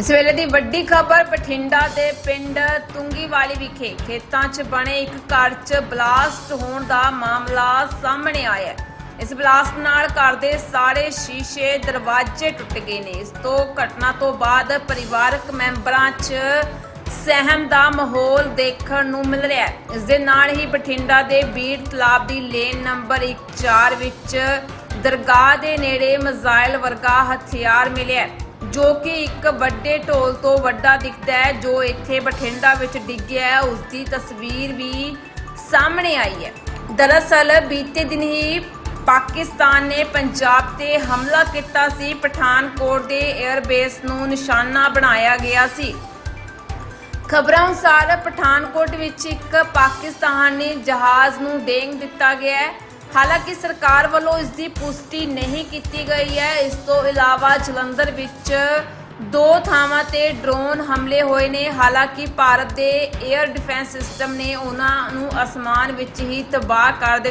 ਇਸ ਵੇਲੇ ਦੀ ਵੱਡੀ ਖਬਰ ਬਠਿੰਡਾ ਦੇ ਪਿੰਡ ਤੁੰਗੀਵਾਲੀ ਵਿਖੇ ਖੇਤਾਂ 'ਚ ਬਣੇ ਇੱਕ ਘਰ 'ਚ ਬਲਾਸਟ ਹੋਣ ਦਾ ਮਾਮਲਾ ਸਾਹਮਣੇ ਆਇਆ ਹੈ। ਇਸ ਬਲਾਸਟ ਨਾਲ ਘਰ ਦੇ ਸਾਰੇ ਸ਼ੀਸ਼ੇ, ਦਰਵਾਜ਼ੇ ਟੁੱਟ ਗਏ ਨੇ। ਇਸ ਤੋਂ ਘਟਨਾ ਤੋਂ ਬਾਅਦ ਪਰਿਵਾਰਕ ਮੈਂਬਰਾਂ 'ਚ ਸਹਿਮ ਦਾ ਮਾਹੌਲ ਦੇਖਣ ਨੂੰ ਮਿਲ ਰਿਹਾ ਹੈ। ਇਸ ਦੇ ਨਾਲ ਹੀ ਬਠਿੰਡਾ ਦੇ ਬੀੜ ਤਲਾਬ ਦੀ ਲੇਨ ਨੰਬਰ 14 ਵਿੱਚ ਦਰਗਾਹ ਦੇ ਨੇੜੇ ਮਜ਼ਾਇਲ ਵਰਗਾ ਹਥਿਆਰ ਮਿਲਿਆ ਜੋ ਕਿ ਇੱਕ ਵੱਡੇ ਢੋਲ ਤੋਂ ਵੱਡਾ ਦਿਖਦਾ ਹੈ, ਜੋ ਇੱਥੇ ਬਠਿੰਡਾ ਵਿੱਚ ਡਿੱਗਿਆ ਹੈ ਉਸ ਦੀ ਤਸਵੀਰ ਵੀ ਸਾਹਮਣੇ ਆਈ ਹੈ। ਦਰਅਸਲ ਬੀਤੇ ਦਿਨ ਹੀ ਪਾਕਿਸਤਾਨ ਨੇ ਪੰਜਾਬ ਤੇ ਹਮਲਾ ਕੀਤਾ ਸੀ। ਪਠਾਨਕੋਟ ਦੇ 에ਅਰਬੇਸ ਨੂੰ ਨਿਸ਼ਾਨਾ ਬਣਾਇਆ ਗਿਆ ਸੀ। ਖਬਰਾਂ ਅਨੁਸਾਰ ਪਠਾਨਕੋਟ ਵਿੱਚ ਇੱਕ ਪਾਕਿਸਤਾਨੀ ਜਹਾਜ਼ ਨੂੰ ਡੇਂਗ ਦਿੱਤਾ ਗਿਆ ਹੈ। ਹਾਲਾਂਕਿ ਸਰਕਾਰ ਵੱਲੋਂ ਇਸ ਦੀ ਪੁਸ਼ਟੀ ਨਹੀਂ ਕੀਤੀ ਗਈ ਹੈ। ਇਸ ਤੋਂ ਇਲਾਵਾ ਜਲੰਧਰ ਵਿੱਚ ਦੋ ਥਾਵਾਂ ਤੇ ਡਰੋਨ ਹਮਲੇ ਹੋਏ ਨੇ। ਹਾਲਾਂਕਿ ਭਾਰਤ ਦੇ 에ਅਰ ਡਿਫੈਂਸ ਸਿਸਟਮ ਨੇ ਉਹਨਾਂ ਨੂੰ ਅਸਮਾਨ ਵਿੱਚ ਹੀ ਤਬਾਹ ਕਰ ਦਿੱਤਾ।